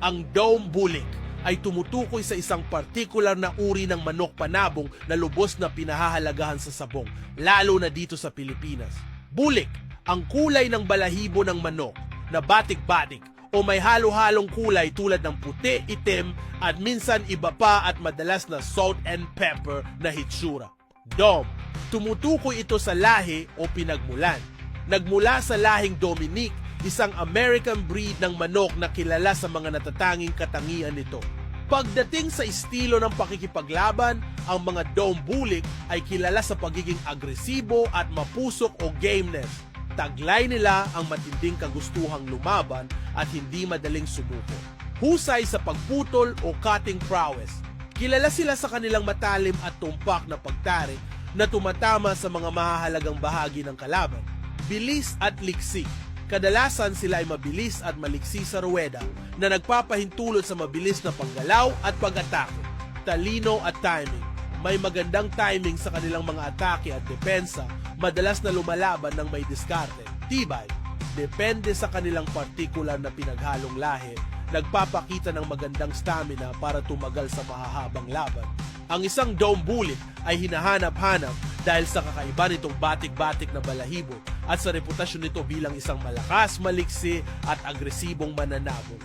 Ang Dome Bulik ay tumutukoy sa isang partikular na uri ng manok panabong na lubos na pinahahalagahan sa sabong, lalo na dito sa Pilipinas. Bulik, ang kulay ng balahibo ng manok na batik-batik o may halo-halong kulay tulad ng puti, itim at minsan iba pa at madalas na salt and pepper na hitsura. Dom, tumutukoy ito sa lahi o pinagmulan. Nagmula sa lahing Dominic, isang American breed ng manok na kilala sa mga natatanging katangian nito. Pagdating sa estilo ng pakikipaglaban, ang mga Dome Bulik ay kilala sa pagiging agresibo at mapusok o gameness. Taglay nila ang matinding kagustuhang lumaban at hindi madaling sumuko. Husay sa pagputol o cutting prowess. Kilala sila sa kanilang matalim at tumpak na pagtarik na tumatama sa mga mahahalagang bahagi ng kalaban. Bilis at liksi. Kadalasan sila ay mabilis at maliksi sa ruweda na nagpapahintulot sa mabilis na paggalaw at pag-atake. Talino at timing. May magandang timing sa kanilang mga atake at depensa, madalas na lumalaban ng may diskarte. Tibay. Depende sa kanilang partikular na pinaghalong lahi, nagpapakita ng magandang stamina para tumagal sa mahahabang laban. Ang isang dome bullet ay hinahanap-hanap dahil sa kakaiba nitong batik-batik na balahibo at sa reputasyon nito bilang isang malakas, maliksi at agresibong mananabong.